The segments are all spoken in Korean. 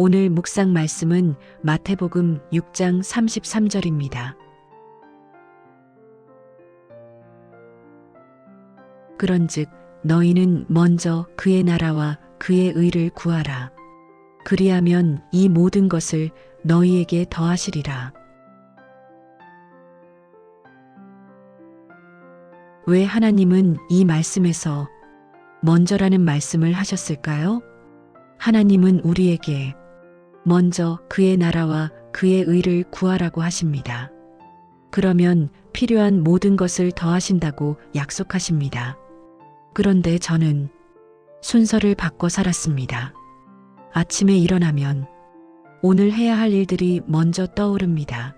오늘 묵상 말씀은 마태복음 6장 33절입니다. 그런즉 너희는 먼저 그의 나라와 그의 의를 구하라. 그리하면 이 모든 것을 너희에게 더하시리라. 왜 하나님은 이 말씀에서 먼저라는 말씀을 하셨을까요? 하나님은 우리에게 먼저 그의 나라와 그의 의를 구하라고 하십니다. 그러면 필요한 모든 것을 더하신다고 약속하십니다. 그런데 저는 순서를 바꿔 살았습니다. 아침에 일어나면 오늘 해야 할 일들이 먼저 떠오릅니다.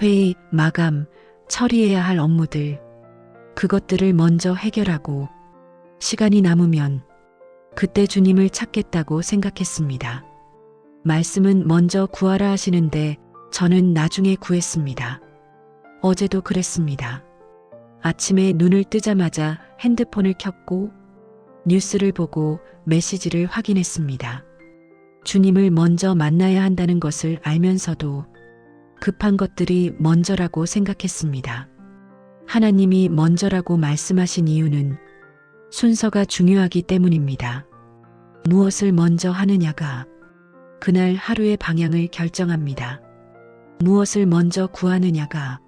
회의, 마감, 처리해야 할 업무들, 그것들을 먼저 해결하고 시간이 남으면 그때 주님을 찾겠다고 생각했습니다. 말씀은 먼저 구하라 하시는데 저는 나중에 구했습니다. 어제도 그랬습니다. 아침에 눈을 뜨자마자 핸드폰을 켰고 뉴스를 보고 메시지를 확인했습니다. 주님을 먼저 만나야 한다는 것을 알면서도 급한 것들이 먼저라고 생각했습니다. 하나님이 먼저라고 말씀하신 이유는 순서가 중요하기 때문입니다. 무엇을 먼저 하느냐가 그날 하루의 방향을 결정합니다. 무엇을 먼저 구하느냐가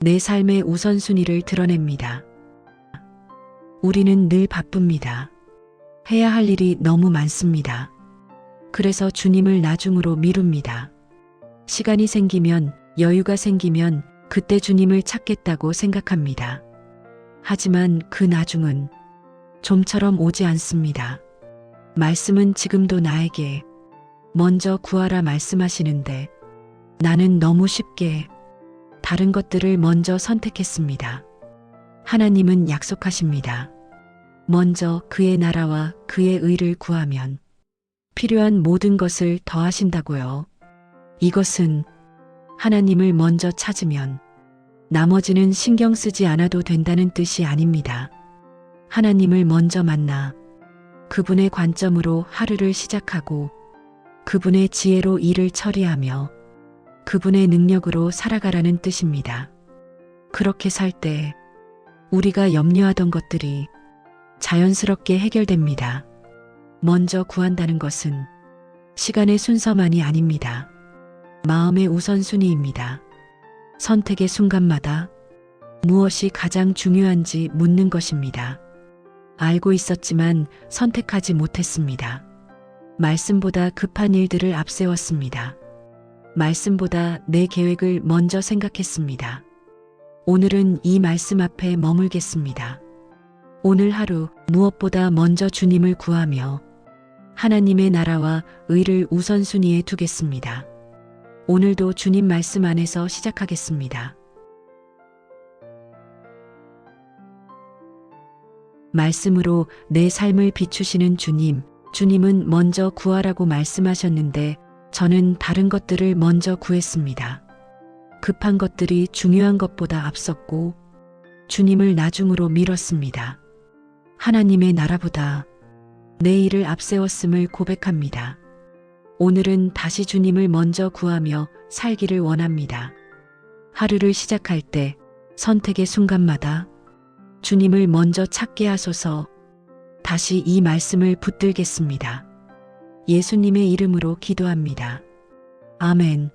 내 삶의 우선순위를 드러냅니다. 우리는 늘 바쁩니다. 해야 할 일이 너무 많습니다. 그래서 주님을 나중으로 미룹니다. 시간이 생기면 여유가 생기면 그때 주님을 찾겠다고 생각합니다. 하지만 그 나중은 좀처럼 오지 않습니다. 말씀은 지금도 나에게 먼저 구하라 말씀하시는데 나는 너무 쉽게 다른 것들을 먼저 선택했습니다. 하나님은 약속하십니다. 먼저 그의 나라와 그의 의를 구하면 필요한 모든 것을 더하신다고요. 이것은 하나님을 먼저 찾으면 나머지는 신경 쓰지 않아도 된다는 뜻이 아닙니다. 하나님을 먼저 만나 그분의 관점으로 하루를 시작하고 그분의 지혜로 일을 처리하며 그분의 능력으로 살아가라는 뜻입니다. 그렇게 살 때 우리가 염려하던 것들이 자연스럽게 해결됩니다. 먼저 구한다는 것은 시간의 순서만이 아닙니다. 마음의 우선순위입니다. 선택의 순간마다 무엇이 가장 중요한지 묻는 것입니다. 알고 있었지만 선택하지 못했습니다. 말씀보다 급한 일들을 앞세웠습니다. 말씀보다 내 계획을 먼저 생각했습니다. 오늘은 이 말씀 앞에 머물겠습니다. 오늘 하루 무엇보다 먼저 주님을 구하며 하나님의 나라와 의를 우선순위에 두겠습니다. 오늘도 주님 말씀 안에서 시작하겠습니다. 말씀으로 내 삶을 비추시는 주님, 주님은 먼저 구하라고 말씀하셨는데 저는 다른 것들을 먼저 구했습니다. 급한 것들이 중요한 것보다 앞섰고 주님을 나중으로 미뤘습니다. 하나님의 나라보다 내 일을 앞세웠음을 고백합니다. 오늘은 다시 주님을 먼저 구하며 살기를 원합니다. 하루를 시작할 때 선택의 순간마다 주님을 먼저 찾게 하소서 다시 이 말씀을 붙들겠습니다. 예수님의 이름으로 기도합니다. 아멘.